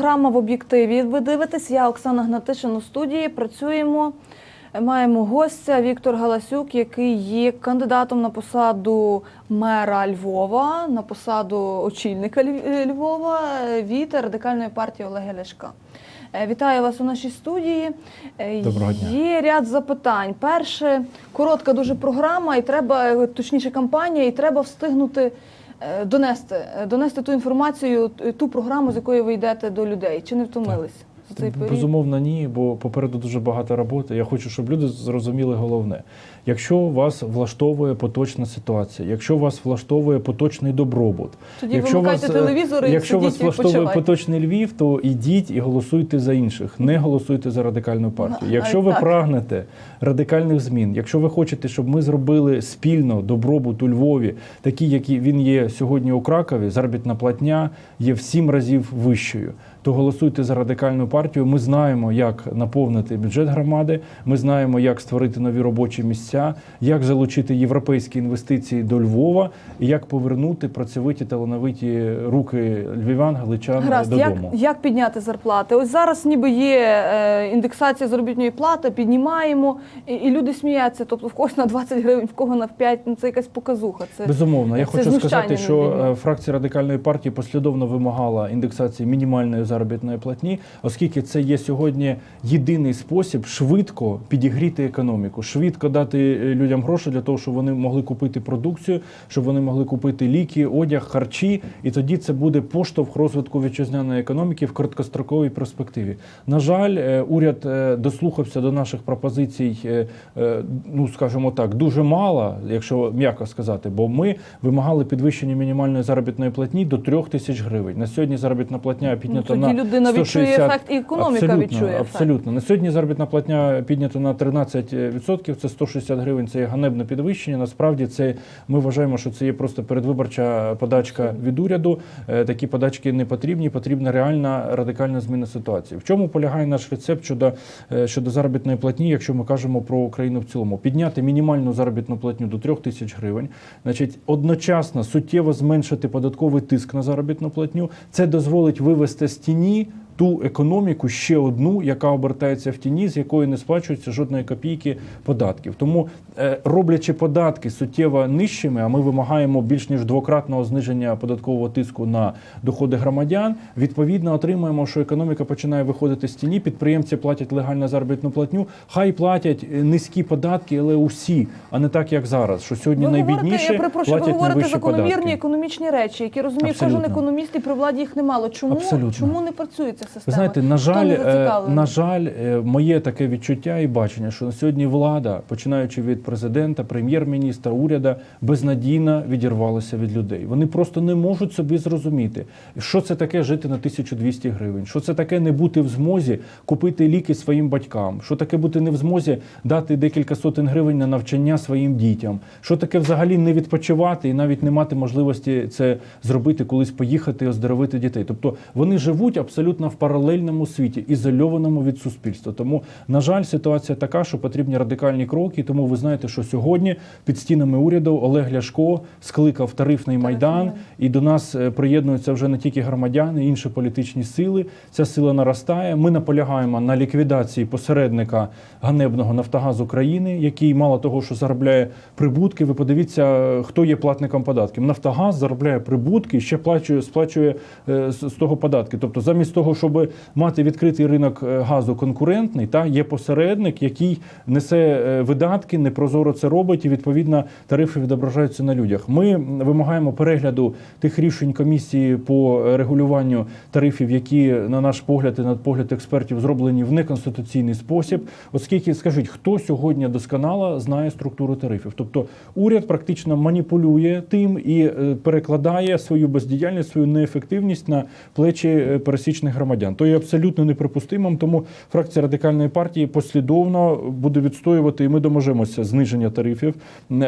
програма в об'єктиві. Ви дивитесь, я Оксана Гнатишин у студії. Працюємо. Маємо гостя Віктор Галасюк, який є кандидатом на посаду мера Львова, на посаду очільника Львова від радикальної партії Олега Ляшка. Е, Вітаю вас у нашій студії. Е, Доброго дня. Є ряд запитань. Перше, коротка дуже програма, і треба, е, точніше, кампанія, і треба встигнути е, донести, е, донести ту інформацію, ту програму, з якої ви йдете до людей. Чи не втомились за цей період? Безумовно, ні, бо попереду дуже багато роботи. Я хочу, щоб люди зрозуміли головне. Якщо вас влаштовує поточна ситуація, якщо вас влаштовує поточний добробут, Тоді якщо вимикайте е, телевізор і якщо вас влаштовує відпочивайте. поточний Львів, то ідіть і голосуйте за інших, не голосуйте за радикальну партію. Ну, Якщо а, ви так. прагнете радикальних змін, якщо ви хочете, щоб ми зробили спільно добробут у Львові, такий, який він є сьогодні у Кракові, заробітна платня є в сім разів вищою. То голосуйте за радикальну партію. Ми знаємо, як наповнити бюджет громади. Ми знаємо, як створити нові робочі місця, як залучити європейські інвестиції до Львова і як повернути працьовиті талановиті руки львів'ян, галичан Гаразд, додому. як підняти зарплати? Ось зараз ніби є е, індексація заробітної плати, піднімаємо, і, і люди сміються. Тобто в когось на 20 гривень, в кого на 5, ну це якась показуха. Це Безумовно, я це хочу сказати, що е, фракція радикальної партії послідовно вимагала індексації мінімальної заробітної платні, оскільки це є сьогодні єдиний спосіб швидко підігріти економіку, швидко дати е, людям гроші для того, щоб вони могли купити продукцію, щоб вони могли купити ліки, одяг, харчі, і тоді це буде поштовх розвитку вітчизняної економіки в короткостроковій перспективі. На жаль, е, уряд е, дослухався до наших пропозицій, ну скажімо так, дуже мало, якщо м'яко сказати, бо ми вимагали підвищення мінімальної заробітної платні до 3 тисяч гривень. На сьогодні заробітна платня піднята на людина відчує ефект, і економіка абсолютно, відчує ефект. Абсолютно. На сьогодні заробітна платня піднята на 13%, це 160 гривень, це є ганебне підвищення. Насправді це ми вважаємо, що це є просто передвиборча подачка від уряду. Е, Такі подачки не потрібні, потрібна реальна радикальна зміна ситуації. В чому полягає наш рецепт щодо, е, щодо заробітної платні, якщо ми кажемо про Україну в цілому? Підняти мінімальну заробітну платню до 3 тисяч гривень, значить, одночасно суттєво зменшити податковий тиск на заробітну платню. Це дозволить вивести з тіні ту економіку ще одну, яка обертається в тіні, з якої не сплачується жодної копійки податків. Тому, е, роблячи податки суттєво нижчими, а ми вимагаємо більш ніж двократного зниження податкового тиску на доходи громадян. Відповідно, отримуємо, що економіка починає виходити з тіні. Підприємці платять легальну заробітну платню. Хай платять е, низькі податки, але усі, а не так як зараз. Що сьогодні ви говорите, найбідніші я перепрошую, ви говорите закономірні податки. економічні речі, які розуміє кожен економіст, і при владі їх немало. Чому, Абсолютно. чому не працює ця система? Ви знаєте, на жаль, е, на жаль, е, моє таке відчуття і бачення, що на сьогодні влада, починаючи від президента, прем'єр-міністра, уряда, безнадійно відірвалася від людей. Вони просто не можуть собі зрозуміти, що це таке жити на 1200 гривень, що це таке не бути в змозі купити ліки своїм батькам, що таке бути не в змозі дати декілька сотень гривень на навчання своїм дітям, що таке взагалі не відпочивати і навіть не мати можливості це зробити, колись поїхати і оздоровити дітей. Тобто вони живуть абсолютно в паралельному світі, ізольованому від суспільства. Тому, на жаль, ситуація така, що потрібні радикальні кроки. Тому ви знаєте, що сьогодні під стінами уряду Олег Ляшко скликав тарифний майдан, і до нас е, приєднуються вже не тільки громадяни, інші політичні сили. Ця сила наростає. Ми наполягаємо на ліквідації посередника ганебного Нафтогаз України, який мало того, що заробляє прибутки. Ви подивіться, е, хто є платником податків. Нафтогаз заробляє прибутки ще плачує, сплачує е, з з того податки. Тобто, замість того, щоб мати відкритий ринок е, газу конкурентний, та є посередник, який несе е, видатки, непрозоро це робить, і відповідно тарифи відображаються на людях. Ми вимагаємо перегляду тих рішень комісії по е, регулюванню тарифів, які на наш погляд і на погляд експертів зроблені в неконституційний спосіб. Оскільки скажіть, хто сьогодні досконало знає структуру тарифів? Тобто уряд практично маніпулює тим і перекладає свою бездіяльність, свою неефективність на плечі пересічних громадян. То є абсолютно неприпустимим. Тому фракція радикальної партії послідовно буде відстоювати, і ми доможемося зниження тарифів.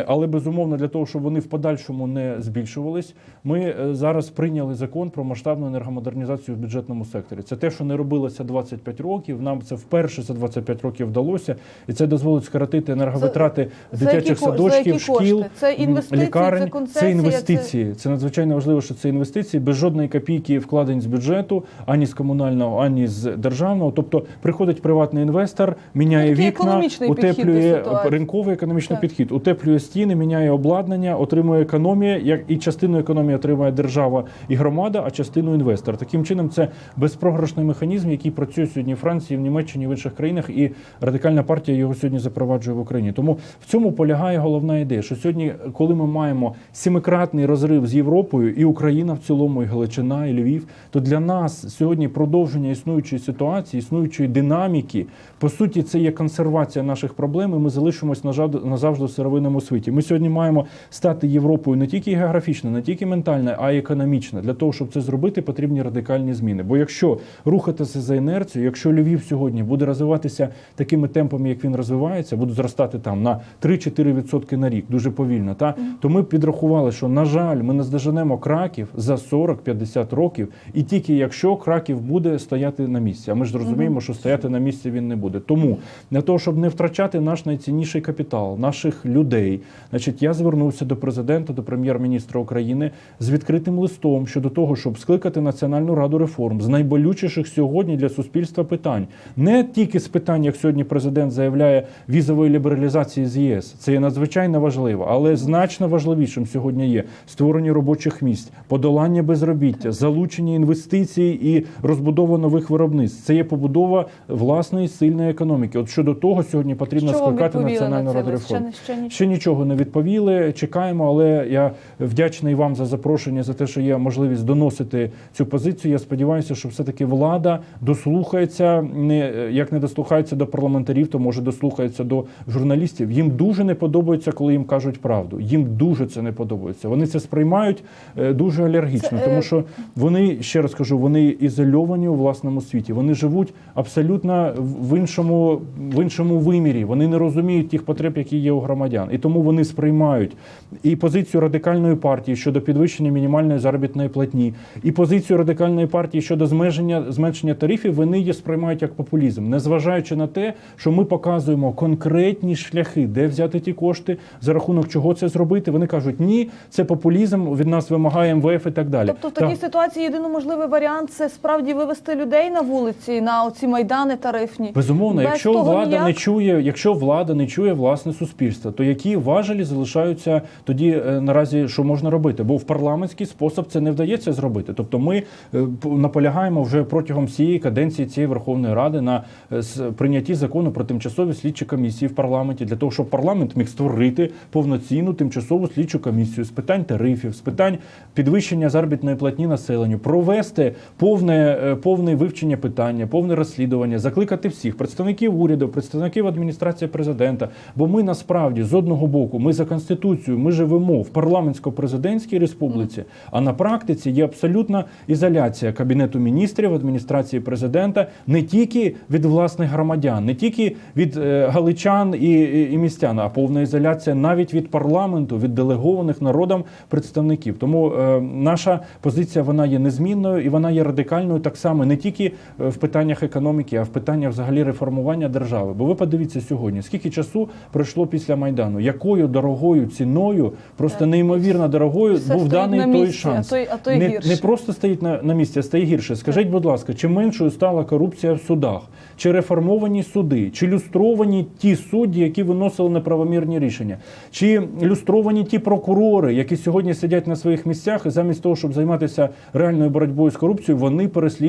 Але безумовно для того, щоб вони в подальшому не збільшувались, ми е, зараз прийняли закон про масштабну енергомодернізацію в бюджетному секторі. Це те, що не робилося 25 років. Нам це вперше за 25 років вдалося, і це дозволить скоротити енерговитрати За дитячих які за садочків, які шкіл, кошти? Це інвестиції, лікарень. це концесія, це це- інвестиції. Це надзвичайно важливо, що це інвестиції без жодної копійки вкладень з бюджету, ані з комунальних комунального, ані з державного. Тобто приходить приватний інвестор, міняє Такий вікна, утеплює ринковий економічний Так. підхід, утеплює стіни, міняє обладнання, отримує економію, як і частину економії отримує держава і громада, а частину інвестор. Таким чином, це безпрограшний механізм, який працює сьогодні в Франції, в Німеччині, в інших країнах, і радикальна партія його сьогодні запроваджує в Україні. Тому в цьому полягає головна ідея, що сьогодні, коли ми маємо семикратний розрив з Європою, і Україна в цілому, і Галичина, і Львів, то для нас сьогодні продовження існуючої ситуації, існуючої динаміки, по суті, це є консервація наших проблем. і Ми залишимось назавжди в сировинному світі. Ми сьогодні маємо стати Європою не тільки географічно, не тільки ментально, а й економічно. Для того, щоб це зробити, потрібні радикальні зміни. Бо якщо рухатися за інерцією, якщо Львів сьогодні буде розвиватися такими темпами, як він розвивається, буде зростати там на 3-4% на рік, дуже повільно, та то ми підрахували, що на жаль, ми не здоженемо краків за 40-50 років, і тільки якщо краків буде стояти на місці. А ми ж розуміємо, що стояти на місці він не буде. Тому для того, щоб не втрачати наш найцінніший капітал, наших людей, значить, я звернувся до президента, до прем'єр-міністра України з відкритим листом щодо того, щоб скликати Національну раду реформ з найболючіших сьогодні для суспільства питань, не тільки з питань, як сьогодні президент заявляє візової лібералізації з ЄС. Це є надзвичайно важливо, але значно важливішим сьогодні є створення робочих місць, подолання безробіття, залучення інвестицій і розбудова нових виробництв. Це є побудова власної сильної економіки. От щодо того, сьогодні потрібно Що скликати Національну на раду реформ. ще, ще? Ще нічого не відповіли. Чекаємо, але я вдячний вам за запрошення, за те, що є можливість доносити цю позицію. Я сподіваюся, що все-таки влада дослухається, не як не дослухається до парламентарів, то може дослухається до журналістів. Їм дуже не подобається, коли їм кажуть правду. Їм дуже це не подобається. Вони це сприймають е, дуже алергічно, Це, е, тому що вони ще раз кажу, вони ізольовані у власному світі. Вони живуть абсолютно в іншому, в іншому вимірі. Вони не розуміють тих потреб, які є у громадян, і тому вони сприймають і позицію радикальної партії щодо підвищення мінімальної заробітної платні, і позицію радикальної партії щодо зменшення зменшення тарифів. Вони її сприймають як популізм, незважаючи на те, що ми показуємо конкретні шляхи, де взяти ті кошти, за рахунок чого це зробити. Вони кажуть, ні, це популізм. Від нас вимагає МВФ і так далі. Тобто в такій Так. ситуації єдино можливий варіант це справді вивести людей на вулиці, на оці майдани тарифні. Безумовно, Без якщо влада ніяк. не чує, якщо влада не чує власне суспільство, то які важелі залишаються тоді е, наразі, що можна робити? Бо в парламентський спосіб це не вдається зробити. Тобто, ми е, наполягаємо вже протягом всієї каденції цієї Верховної Ради на е, прийнятті закону про тимчасові слідчі комісії в парламенті для того, щоб парламент міг створити повноцінну тимчасову слідчу комісію з питань тарифів, з питань підвищення заробітної платні населенню, провести повне, повне вивчення питання, повне розслідування, закликати всіх представників уряду, представників адміністрації президента. Бо ми насправді з одного боку, ми за конституцією, ми живемо в парламентсько-президентській республіці, а на практиці є абсолютна ізоляція кабінету міністрів, адміністрації президента не тільки від власних громадян, не тільки від е, галичан і, і, і містян, а повна ізоляція навіть від парламенту, від делегованих народом представників. Тому е, наша позиція вона є незмінною і вона є радикальною так само не тільки е, в питаннях економіки, а в питаннях взагалі реформування держави. Бо ви подивіться сьогодні, скільки часу пройшло після майдану, якою дорогою ціною, просто неймовірно дорогою Все був даний той місці, шанс. а то й- а то й не, гірше. не просто стоїть на, на місці, а стає гірше. Скажіть, будь ласка, чи меншою стала корупція в судах, чи реформовані суди, чи люстровані ті судді, які виносили неправомірні рішення, чи люстровані ті прокурори, які сьогодні сидять на своїх місцях, і замість того, щоб займатися реальною боротьбою з корупцією, вони переслідують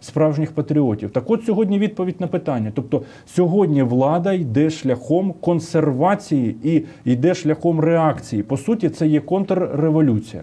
справжніх патріотів. Так от сьогодні відповідь на питання. Тобто сьогодні влада йде шляхом консервації і йде шляхом реакції. По суті, це є контрреволюція.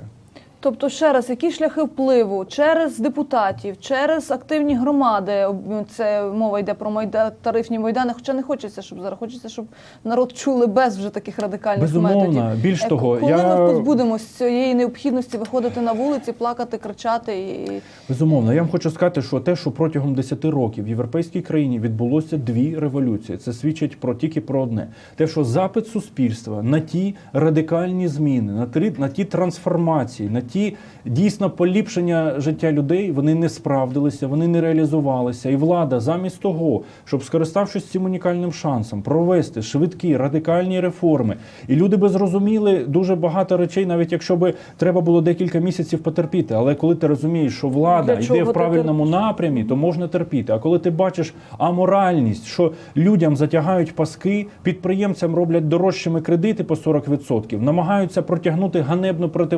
Тобто, ще раз, які шляхи впливу через депутатів, через активні громади. Це мова йде про майда тарифні майдани. Хоча не хочеться, щоб зараз хочеться, щоб народ чули без вже таких радикальних Безумовно. методів. Більш Е, того, коли я- ми позбудемось цієї необхідності виходити на вулиці, плакати, кричати і Безумовно, я вам хочу сказати, що те, що протягом 10 років в європейській країні відбулося дві революції, це свідчить про тільки про одне: те, що запит суспільства на ті радикальні зміни, на ті, на ті трансформації, на ті дійсно поліпшення життя людей вони не справдилися, вони не реалізувалися. І влада, замість того, щоб скориставшись цим унікальним шансом, провести швидкі радикальні реформи, і люди би зрозуміли дуже багато речей, навіть якщо би треба було декілька місяців потерпіти. Але коли ти розумієш, що влада Для йде в правильному напрямі, то можна терпіти. А коли ти бачиш аморальність, що людям затягають паски, підприємцям роблять дорожчими кредити по 40%, намагаються протягнути ганебну проти-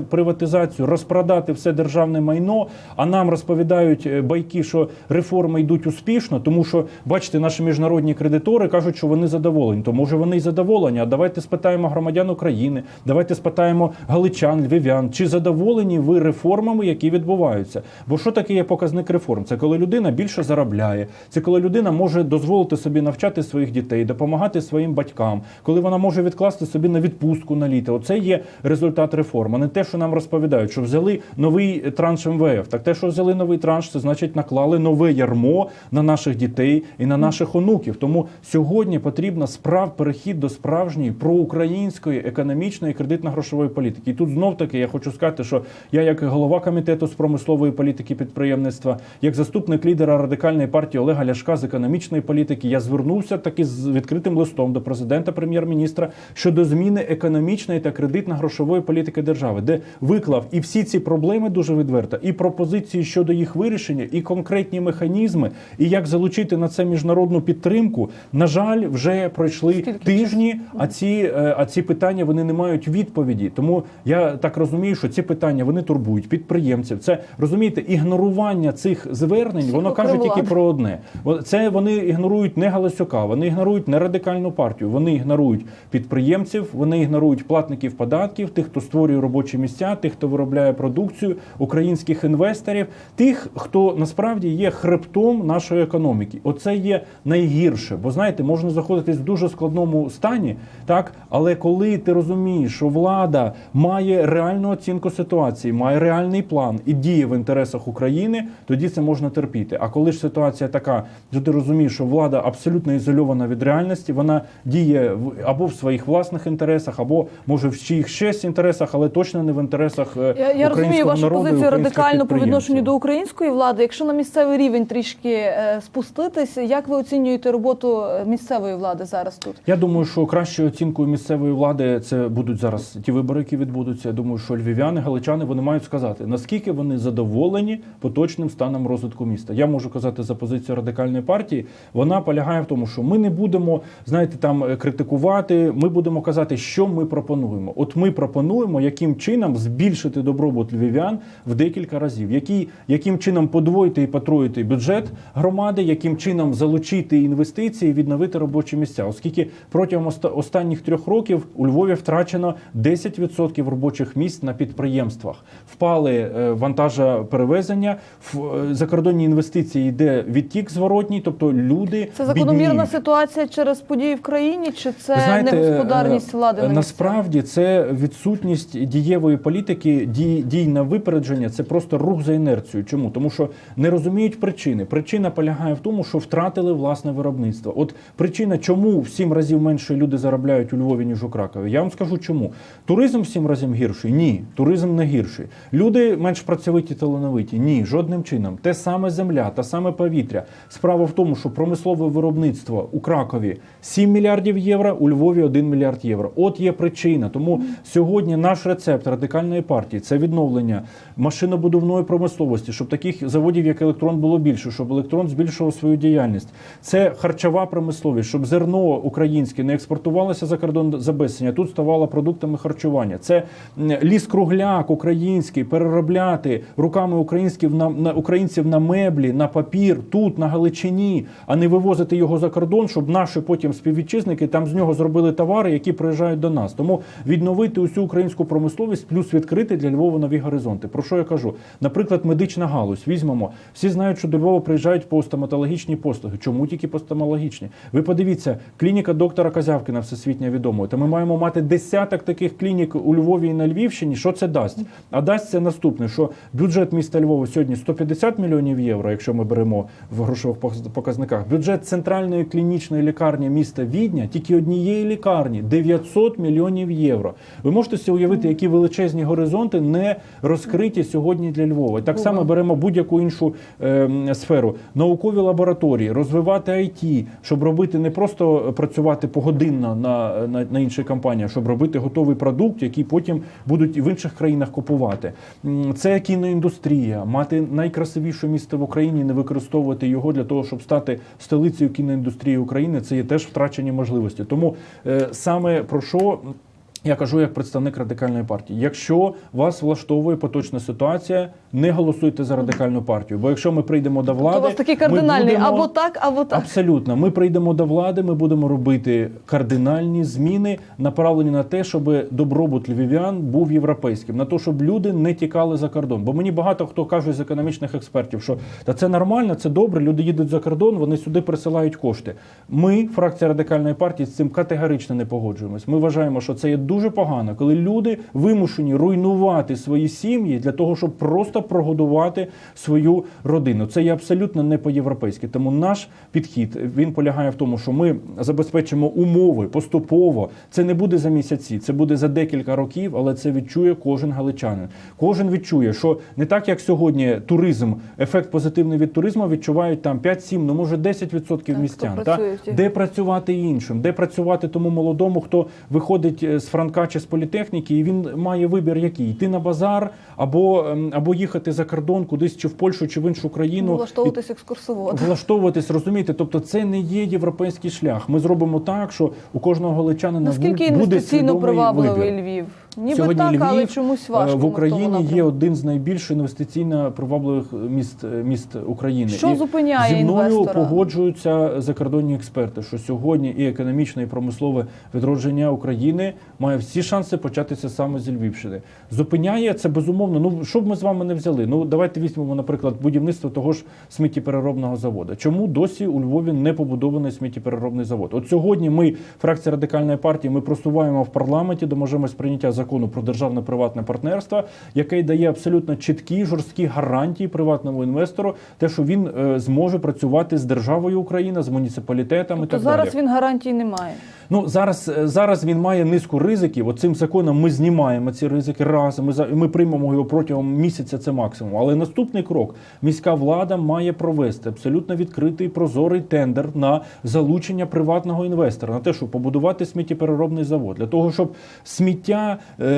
приватизацію, розпродати все державне майно, а нам розповідають е, байки, що реформи йдуть успішно, тому що бачите, наші міжнародні кредитори кажуть, що вони задоволені. То може вони й задоволені. А давайте спитаємо громадян України, давайте спитаємо галичан, львів'ян, чи задоволені ви реформами, які відбуваються. Бо що таке є показник реформ? Це коли людина більше заробляє, це коли людина може дозволити собі навчати своїх дітей, допомагати своїм батькам, коли вона може відкласти собі на відпустку на літо. Оце є результат реформ, а не те, що нам розповідають, що взяли новий транш МВФ. Так те, що взяли новий транш, це значить наклали нове ярмо на наших дітей і на наших онуків. Тому сьогодні потрібна справ перехід до справжньої проукраїнської економічної кредитно-грошової політики. І тут знов таки я хочу сказати, що я, як голова комітету з промислової політики підприємництва, як заступник лідера радикальної партії Олега Ляшка з економічної політики, я звернувся таки з відкритим листом до президента прем'єр-міністра щодо зміни економічної та кредитно-грошової політики держави, де виклав і всі ці проблеми дуже відверто, і пропозиції щодо їх вирішення, і конкретні механізми, і як залучити на це міжнародну підтримку. На жаль, вже пройшли Скільки тижні, а ці, е, а ці питання вони не мають відповіді. Тому я так розумію, що ці питання вони турбують підприємців. Це розумієте, ігнорування цих звернень, Всіх воно каже тільки про одне. Це вони ігнорують не Галасюка, вони ігнорують не радикальну партію. Вони ігнорують підприємців, вони ігнорують платників податків, тих, хто створює робочі місця, тих, хто виробляє продукцію, українських інвесторів, тих, хто насправді є хребтом нашої економіки. Оце є найгірше. Бо знаєте, можна знаходитись в дуже складному стані, так але коли ти розумієш, що влада має реальну оцінку ситуації, має реальний план і діє в інтересах України, тоді це можна терпіти. А коли ж ситуація така, що ти розумієш, що влада абсолютно ізольована від реальності, вона діє в або в своїх власних інтересах, або може в чиїх щось інтересах, але точно не в інтересах е, Я, я розумію вашу позицію радикальну по відношенню до української влади. Якщо на місцевий рівень трішки е, спуститись, як ви оцінюєте роботу е, місцевої влади зараз тут? Я думаю, що кращою оцінкою місцевої влади це будуть зараз ті вибори, які відбудуться. Я думаю, що львів'яни, галичани вони мають сказати, наскільки вони задоволені поточним станом розвитку міста. Я можу казати за позицію радикальної партії. Вона полягає в тому, що ми не будемо, знаєте, там е, критикувати. Ми будемо казати, що ми пропонуємо. От ми пропонуємо, яким чином збільшити добробут львів'ян в декілька разів, які, яким чином подвоїти і потроїти бюджет громади, яким чином залучити інвестиції, відновити робочі місця, оскільки протягом оста- останніх трьох років у Львові втрачено 10% робочих місць на підприємствах. Впали е, вантажоперевезення, в е, закордонні інвестиції йде відтік зворотній, тобто люди Це закономірна ситуація через події в країні, чи це знаєте, негосподарність е, влади на насправді це відсутність дієвої політики, дій, дій на випередження. Це просто рух за інерцією. Чому? Тому що не розуміють причини. Причина полягає в тому, що втратили власне виробництво. От причина, чому в сім разів менше люди заробляють у Львові ніж у Кракові. Я вам скажу, чому туризм в сім разів гірший? Ні, туризм не гірший. Люди менш працьовиті талановиті. Ні, жодним чином. Те саме земля, те саме повітря. Справа в тому, що промислове виробництво у Кракові 7 мільярдів євро, у Львові 1 мільярд євро. От є причина. Тому сьогодні наш рецепт радикальної партії це відновлення машинобудівної промисловості, щоб таких заводів, як електрон, було більше, щоб електрон збільшував свою діяльність. Це харчова промисловість, щоб зерно українське не експортувалося за кордон за безцінь, тут ставало продуктами харчування. Це ліс-кругляк український переробляти руками українських на, на українців на меблі, на папір тут, на Галичині, а не вивозити його за кордон, щоб наші потім співвітчизники там з нього зробили товари, які приїжджають до нас. Тому відновити усю українську промисловість, плюс відкрити для Львова нові горизонти. Про що я кажу? Наприклад, медична галузь. Візьмемо. Всі знають, що до Львова приїжджають по стоматологічні послуги. Чому тільки по стоматологічні? Ви подивіться, клініка доктора Козявкина всесвітньо відомою. Та ми маємо мати десяток таких клінік у Львові і на Львівщині. Що це дасть? А дасть це наступне, що бюджет міста Львова сьогодні 150 мільйонів євро, якщо ми беремо в грошових показниках. Бюджет центральної клінічної лікарні міста Відня, тільки однієї лікарні 900 мільйонів євро. Ви можете собі уявити, які величезні горизонти маршрути не розкриті сьогодні для Львова. Так само беремо будь-яку іншу е, сферу, наукові лабораторії, розвивати IT, щоб робити не просто працювати погодинно на, на, на іншій компанії, щоб робити готовий продукт, який потім будуть в інших країнах купувати. Це кіноіндустрія, мати найкрасивіше місто в Україні, не використовувати його для того, щоб стати столицею кіноіндустрії України. Це є теж втрачені можливості. Тому е, саме про що. Я кажу як представник радикальної партії. Якщо вас влаштовує поточна ситуація, не голосуйте за радикальну партію. Бо якщо ми прийдемо до влади, То у вас такий кардинальний будемо- або так, або так. Абсолютно, ми прийдемо до влади, ми будемо робити кардинальні зміни, направлені на те, щоб добробут львів'ян був європейським, на те, щоб люди не тікали за кордон. Бо мені багато хто каже з економічних експертів, що та це нормально, це добре. Люди їдуть за кордон, вони сюди присилають кошти. Ми, фракція радикальної партії, з цим категорично не погоджуємось. Ми вважаємо, що це є дуже погано, коли люди вимушені руйнувати свої сім'ї для того, щоб просто прогодувати свою родину. Це є абсолютно не по-європейськи. Тому наш підхід він полягає в тому, що ми забезпечимо умови поступово. Це не буде за місяці, це буде за декілька років, але це відчує кожен галичанин. Кожен відчує, що не так як сьогодні туризм, ефект позитивний від туризму відчувають там 5-7, ну може 10% хто містян. Та працює де працювати іншим, де працювати тому молодому, хто виходить е, з Франка чи з політехніки, і він має вибір, який йти на базар або, ем, або їхати за кордон кудись чи в Польщу, чи в іншу країну. влаштовуватись екскурсовод. Влаштовуватись, розумієте, тобто це не є європейський шлях. Ми зробимо так, що у кожного галичанина Наскільки буде інвестиційно привабливий. Львів? Ніби Сьогодні так, Львів але чомусь е, важко. в Україні є один з найбільш інвестиційно привабливих міст е, міст України. Що І зупиняє зі мною інвестора? погоджуються закордонні експерти, що сьогодні і економічне, і промислове відродження України має всі шанси початися саме зі Львівщини. Зупиняє це безумовно. Ну що б ми з вами не взяли? Ну давайте візьмемо, наприклад, будівництво того ж сміттєпереробного заводу. Чому досі у Львові не побудований сміттєпереробний завод? От сьогодні ми, фракція радикальної партії, ми просуваємо в парламенті до можливості прийняття закону про державно-приватне партнерство, який дає абсолютно чіткі жорсткі гарантії приватному інвестору, те, що він е, зможе працювати з державою Україна, з муніципалітетами. Тобто так зараз далі. він гарантій не має. Ну зараз, е, зараз він має низку ризиків. От цим законом ми знімаємо ці ризики разом. Ми ми приймемо його протягом місяця. Це максимум. Але наступний крок міська влада має провести абсолютно відкритий прозорий тендер на залучення приватного інвестора на те, щоб побудувати сміттєпереробний завод, для того, щоб сміття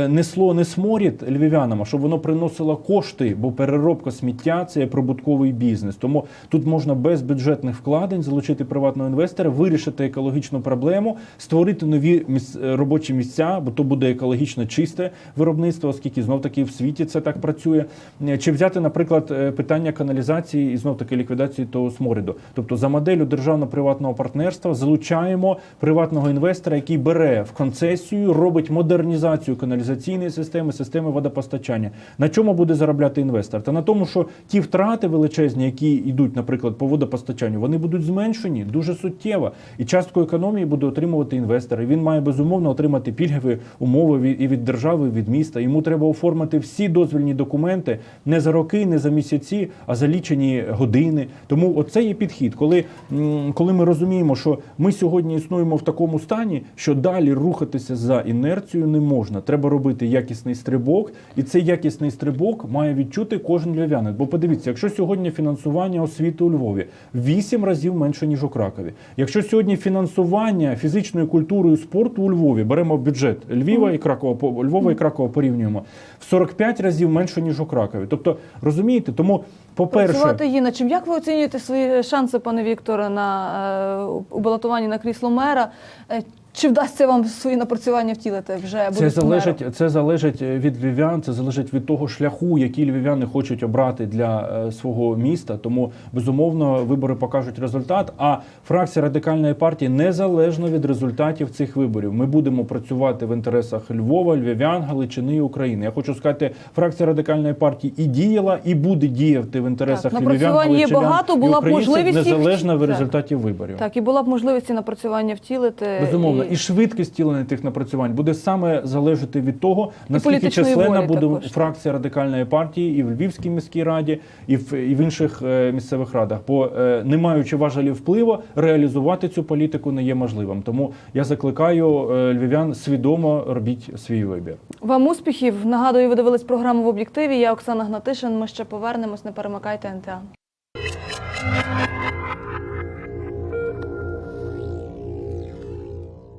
несло не сморід львів'янам, а щоб воно приносило кошти, бо переробка сміття це є прибутковий бізнес. Тому тут можна без бюджетних вкладень залучити приватного інвестора, вирішити екологічну проблему, створити нові е, робочі місця, бо то буде екологічно чисте виробництво, оскільки знов таки в світі це так працює. Е, Чи взяти, наприклад, е, питання каналізації і знов таки ліквідації того сморіду. Тобто за моделлю державно-приватного партнерства залучаємо приватного інвестора, який бере в концесію, робить модернізацію каналізаційної системи, системи водопостачання. На чому буде заробляти інвестор? Та на тому, що ті втрати величезні, які йдуть, наприклад, по водопостачанню, вони будуть зменшені дуже суттєво. І частку економії буде отримувати інвестор. І він має безумовно отримати пільгові умови і від держави, і від міста. Йому треба оформити всі дозвільні документи не за роки, не за місяці, а за лічені години. Тому оце є підхід, коли, коли ми розуміємо, що ми сьогодні існуємо в такому стані, що далі рухатися за інерцією не можна. Треба робити якісний стрибок, і цей якісний стрибок має відчути кожен львів'янин. Бо подивіться, якщо сьогодні фінансування освіти у Львові в 8 разів менше ніж у Кракові. Якщо сьогодні фінансування фізичною культурою спорту у Львові беремо бюджет Львова і Кракова по- Львова і Кракова порівнюємо в 45 разів менше ніж у Кракові. Тобто розумієте, тому по-перше. Працювати є над чим. Як ви оцінюєте свої шанси, пане Вікторе, на е, у балотуванні на крісло мера? Е, Чи вдасться вам свої напрацювання втілити вже Це залежить, це залежить від львів'ян, це залежить від того шляху, який львів'яни хочуть обрати для е, свого міста. Тому безумовно вибори покажуть результат. А фракція радикальної партії незалежно від результатів цих виборів. Ми будемо працювати в інтересах Львова, Львів'ян, Галичини і України. Я хочу сказати, фракція радикальної партії і діяла, і буде діяти в інтересах Так, Львів'ян, Галичинян багато, була б можливість незалежно від результатів виборів. Так, і була б можливість напрацювання втілити. Безумовно, Безумовно, і швидкість втілення тих напрацювань буде саме залежати від того, наскільки численна буде також. фракція радикальної партії і в Львівській міській раді, і в, і в інших е, місцевих радах. Бо е, не маючи важелів впливу, реалізувати цю політику не є можливим. Тому я закликаю е, львів'ян свідомо робіть свій вибір. Вам успіхів. Нагадую, ви дивились програму в об'єктиві. Я Оксана Гнатишин. Ми ще повернемось. Не перемикайте НТА.